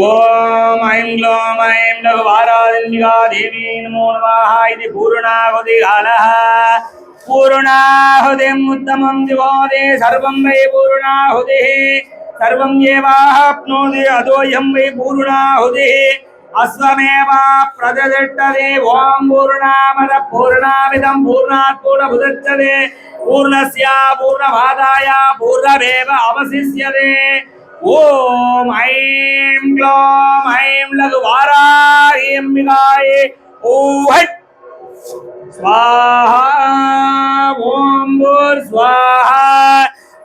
ஓம் ஐம் க்ளோம் ஐம் வாராதிகா தேவி நமோ நமாக இது பூர்ணாகுதி காலः பூர்ணாகுதிம் உத்தமம் திவோதே. சர்வம் வை பூர்ணாகுதிः सर्वं एवाप्नोति अदोऽयं वै पूर्णाहुतिः अश्वमेवा प्रददट्टते ॐ पूर्णामद पूर्णामिदं पूर्णात् पूर्णमुदच्छते पूर्णस्य पूर्णमादाय पूर्णमेव अवशिष्यते ஓம் ஐம் க்ளோம் ஐம் லகு வாராயம்பிகாயே ஓஹட் ஸ்வாஹா ஓம் பூர் ஸ்வாஹா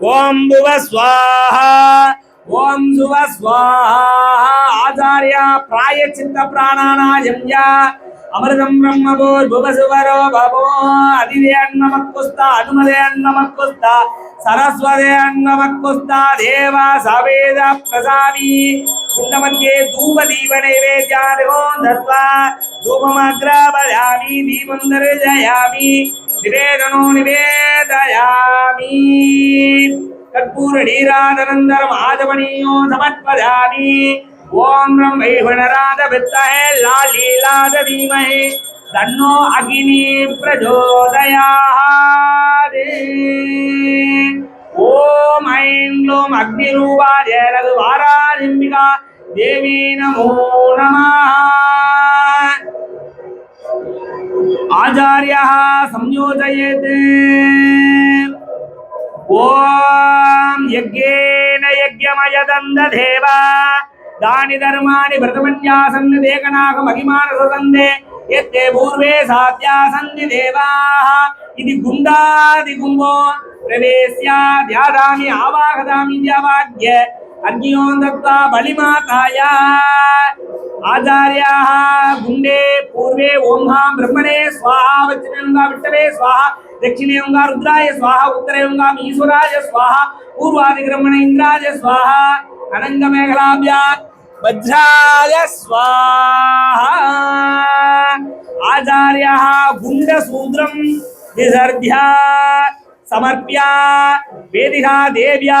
ఓం భువ స్వాహ. ఓం శుభ స్వాహ. ఆచార్య ప్రాయచిత్త ప్రాణానాయమ్య అమృతం బ్రహ్మ సువరో భవో. అదిదే అన్నమక్కుస్త అనుమదే అన్నమక్కుస్త సరస్వదే అన్నమక్కుస్త దేవ సవేద ప్రసావి కుండమధ్యే ధూపదీప నైవేద్యాదిగో దత్వా ధూపమగ్రాపయామి దీపం దర్శయామి. నివేదనో నివేదయామి కర్పూర నీరాదనందరం ఆజమనీయో సమర్పయామి ఓం రం వైహుణరాధ విత్తహే లాలీలాద ధీమహి తన్నో అగ్ని ప్రచోదయాదే ఓం ఐం గ్లోం అగ్నిరూపాయ రఘు వారాలింబికా దేవీ నమో నమః ஆச்சாரியா சம்யோஜயத் ஓம் யஜ்ஞேன யஜ்ஞமயதந்த தேவா தானி தர்மாணி விரதமன்யாசன் தேகநாக மகிமானச சந்தே எத்தே பூர்வே சாத்யா சந்தி தேவாஹ இது குண்டாதி கும்போ பிரவேசியா தியாதாமி ஆவாகதாமி தியாவாக்ய அக்னியோந்தத்தா பலிமாதாயா आचार्युंडे पूर्व पूर्वे ओं ब्रह्मणे स्वाहा वज्रमेंगा विष्टवे स्वाहा दक्षिणे ओंगा रुद्राय स्वाहा उत्तरे ईश्वराय स्वाहा, पूर्वादिक्रमण इंद्राय स्वाहा, अनङ्गमेखलाभ्यात् वज्राय स्वाहा। आचार्यः गुण्डसूत्रं विसर्ध्या समर्प्या वेदिहा देव्या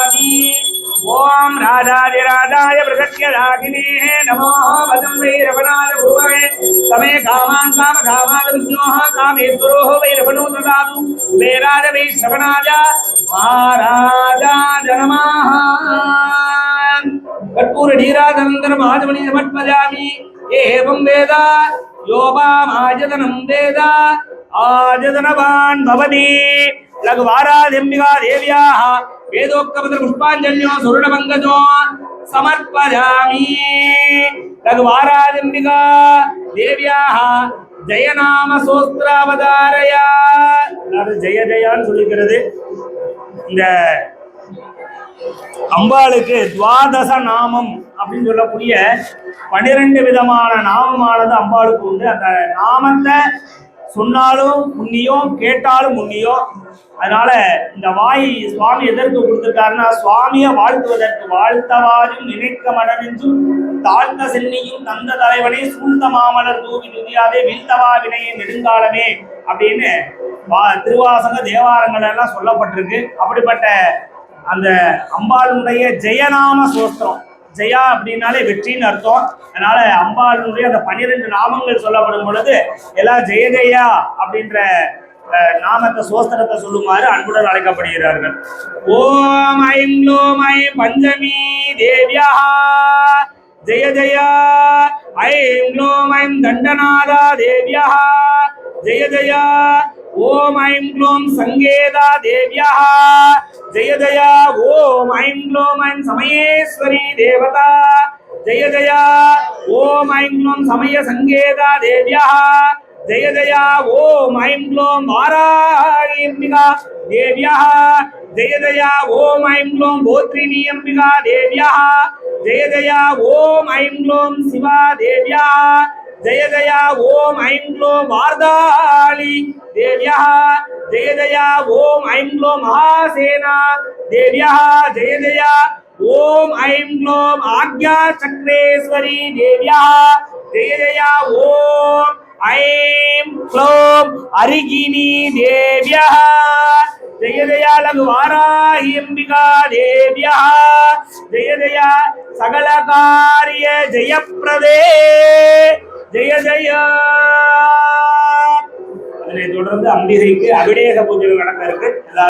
ஓம் ராஜாதிராஜாய பிரகத்யராகினேः नमो वदं वैरवणाय भुववे समे कामान् काम कामाद विष्णोः कामेश्वरोः वैरवणो ददातु वेराज वै श्रवणाय महाराजा जनमाः कर्पूर नीराजनन्दन महाजमणि समर्पयामि एवं वेद योपामाजदनं वेद आजदनवान् भवति लघुवाराधिम्बिका देव्याः वेदोक्तपत्रपुष्पाञ्जल्यो सुवर्णवङ्गजो समर्पयामि लघुवाराधिम्बिका देव्याः ஜெய ஜெயநாம சோஸ்திராவதாரையா அது ஜெய ஜெயான்னு சொல்லிக்கிறது. இந்த அம்பாளுக்கு துவாதச நாமம் அப்படின்னு சொல்லக்கூடிய பனிரெண்டு விதமான நாமமானது அம்பாளுக்கு உண்டு. அந்த நாமத்தை சொன்னாலும் உன்னியும் கேட்டாலும் உன்னியும் அதனால இந்த வாய் சுவாமி எதற்கு கொடுத்திருக்காருன்னா சுவாமியை வாழ்த்துவதற்கு வாழ்த்தவாறும் நினைக்க மனமென்றும் தாழ்ந்த சென்னியும் தந்த தலைவனே சூழ்ந்த மாமலர் தூவி துதியாதே வீழ்த்தவா வினையே நெடுங்காலமே அப்படின்னு வா- திருவாசக தேவாரங்கள் எல்லாம் சொல்லப்பட்டிருக்கு. அப்படிப்பட்ட அந்த அம்பாளுடைய ஜெயநாம சோஸ்திரம். ஜெயா அப்படின்னாலே வெற்றின்னு அர்த்தம். அதனால அம்பாளுடைய அந்த பன்னிரெண்டு நாமங்கள் சொல்லப்படும் பொழுது எல்லாம் ஜெய ஜெயா அப்படின்ற நாமத்தை சோஸ்திரத்தை சொல்லுமாறு அன்புடன் அழைக்கப்படுகிறார்கள். ஓம் ஐம் க்ளோம் ஐம் பஞ்சமி தேவியா. ஜெய ஜெய. ஐம் க்ளோம் ஐம் தண்டநாதா தேவியா. ஜெய ஜெய. ஓம் ஐம் க்ளோம் சங்கேதா தேவியா. ஜெய ஜெய. ஓம் ஐம் க்ளோம் ஐம் சமயேஸ்வரி தேவதா. ஜெய ஜெய. ஓம் ஐம் க்ளோம் சமய சங்கேதா தேவியா. జయ జయ ఓ మైం గ్లోం వారాయంబిగా దేవ్య జయ జయ ఓ మైం ఐం భోత్రిని భోత్రిణీయంబిగా దేవ్య జయ జయ ఓ మైం గ్లోం శివ దేవ్య జయ జయ ఓ మైం లో వార్దాళి దేవ్య జయ జయ ఓ మైం లో మహాసేన దేవ్య జయ జయ ఓం ఐం గ్లోం ఆజ్ఞా చక్రేశ్వరి దేవ్య அரிகினி தேவியா. ஜெய ஜயா லகு வாராகி அம்பிகா தேவியா. ஜெய ஜயா சகல காரிய ஜெயப்பிரதே. ஜெய ஜயா அதனை தொடர்ந்து அம்பிகைக்கு அபிடேக பூஜைகள் நடக்க இருக்கு.